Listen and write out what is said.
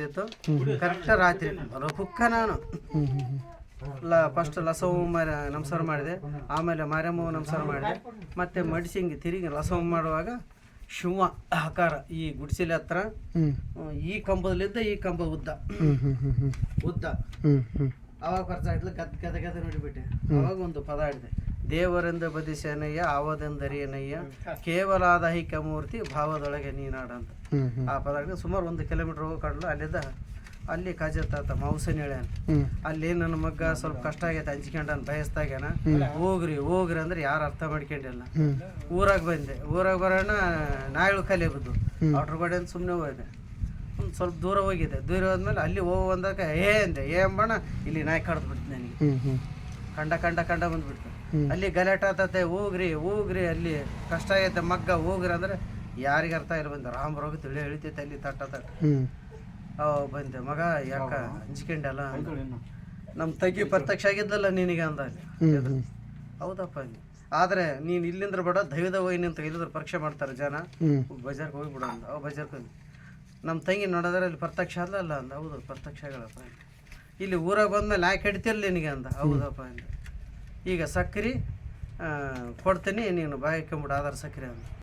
ಬಿದ್ದಿತ್ತು ಕರೆಕ್ಟ್ ರಾತ್ರಿ. ಕುಕ್ಕ ನಾನು. ಲ ಫಸ್ಟ್ ಲಸವ ಮರ ನಮಸ್ಕಾರ ಮಾಡಿದೆ. ಆಮೇಲೆ ಮಾರಮ್ಮ ನಮಸ್ಕಾರ ಮಾಡಿದೆ. ಮತ್ತೆ ಮಡಿಸಿಂಗಿ ತಿರುಗಿ ಲಸವ ಮಾಡುವಾಗ ಶಿವ ಆಕಾರ ಈ ಗುಡಿಸಿಲೆ ಹತ್ರ ಈ ಕಂಬದಲ್ಲಿದ್ದ ಈ ಕಂಬ ಉದ್ದ. ಉದ್ದ. ಅವಾಗ ಖರ್ಚಾಯ್ತು ಗದ್ ಗದ ಗದ ನೋಡಿಬಿಟ್ಟೆ. ಅವಾಗ ಒಂದು ಪದ ಆಡಿದೆ. ದೇವರೆಂದ ಬದಿಸೇನಯ್ಯ ಆವದೆಂದರಿಯನಯ್ಯ ಕೇವಲಾದ ದೈಹಿಕ ಮೂರ್ತಿ ಭಾವದೊಳಗೆ ನೀನಾಡ ಅಂತ. ಹ್ಞೂ ಹ್ಞೂ ಆ ಪದ ಸುಮಾರು ಒಂದು ಕಿಲೋಮೀಟರ್ ಹೋಗಿ ಕಡಲು ಅಲ್ಲಿದ್ದ ಅಲ್ಲಿ ಕಾಜೆ ತಾತ ಮಾಂಸನ ಹೇಳ್ಯಾನ ಅಲ್ಲಿ ನನ್ನ ಮಗ್ಗ ಸ್ವಲ್ಪ ಕಷ್ಟ ಆಗೈತೆ ಹಂಚ್ಕೊಂಡನ್ ಬಯಸ್ದಾಗೇನ ಹೋಗ್ರಿ ಹೋಗ್ರಿ ಅಂದ್ರೆ ಯಾರು ಅರ್ಥ ಮಾಡ್ಕೊಂಡಿಲ್ಲ. ಊರಾಗ ಬಂದೆ. ಊರಾಗ ಬರೋಣ ನಾಯಿಗಳು ಕಲೆ ಬಿದ್ದು ಆಟ್ರ್ ಗಾಡಿ ಅಂತ ಸುಮ್ಮನೆ ಹೋದೆ. ಒಂದು ಸ್ವಲ್ಪ ದೂರ ಹೋಗಿದೆ ದೂರ ಹೋದ್ಮೇಲೆ ಅಲ್ಲಿ ಹೋಗು ಅಂದಾಗ ಏ ಅಂದೆ ಏ ಅಂಬಣ ಇಲ್ಲಿ ನಾಯಿ ಕಡ್ದು ಬಿಡ್ತು ನನಗೆ. ಕಂಡ ಕಂಡ ಕಂಡ ಬಂದ್ಬಿಡ್ತು. ಅಲ್ಲಿ ಗಲಾಟೆ ಆತತೆ ಹೋಗ್ರಿ ಹೋಗ್ರಿ ಅಲ್ಲಿ ಕಷ್ಟ ಆಗೈತೆ ಮಗ್ಗ ಹೋಗ್ರಿ ಅಂದ್ರೆ ಯಾರಿಗೆ ಅರ್ಥ ಇಲ್ಲ ಬಂದ. ರಾಮ್ ರೋಗ ತಿಳಿ ಹೇಳ್ತೈತೆ ಅಲ್ಲಿ ತಟ್ಟ ತಟ್ಟ. ಅವ್ ಬಂದೆ. ಮಗ ಯಾಕ ಹಂಚ್ಕೊಂಡಲ್ಲ? ನಮ್ಮ ತಂಗಿ ಪ್ರತ್ಯಕ್ಷ ಆಗಿದ್ದಲ್ಲ ನಿನಗೆ ಅಂದ ಹೌದಪ್ಪ ಅಂದೆ. ಆದ್ರೆ ನೀನ್ ಇಲ್ಲಿಂದ್ರ ಬೇಡ ದೈವದ ಹೋಗಿ ನಿಂತ ಇಲ್ಲಿಂದ್ರ ಪರೀಕ್ಷೆ ಮಾಡ್ತಾರೆ ಜನ. ಬಜಾರ್ಗೆ ಹೋಗಿ ಬಿಡ ಅಂದ. ಅವ ಬಜಾರ್ಗೆ ಹೋಗಿ. ನಮ್ಮ ತಂಗಿ ನೋಡಿದ್ರೆ ಅಲ್ಲಿ ಪ್ರತ್ಯಕ್ಷ ಅಲ್ಲ ಅಲ್ಲ ಅಂದ. ಹೌದು ಪ್ರತ್ಯಕ್ಷಗಳಪ್ಪ. ಇಲ್ಲಿ ಊರಾಗ ಬಂದ್ಮೇಲೆ ಯಾಕೆ ಹಿಡ್ತಿರ್ಲಿ ನಿನಗೆ ಅಂದ. ಹೌದಪ್ಪ ಅಂದೆ ಈಗ ಸಕ್ರೆ ಕೊಡ್ತೀನಿ. ನೀನು ಬಾಯಿ ಆಧಾರ್ ಸಕ್ರೆ ಅಂದ